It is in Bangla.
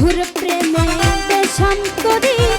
বন্ধুর প্রেমে দেশান্তরি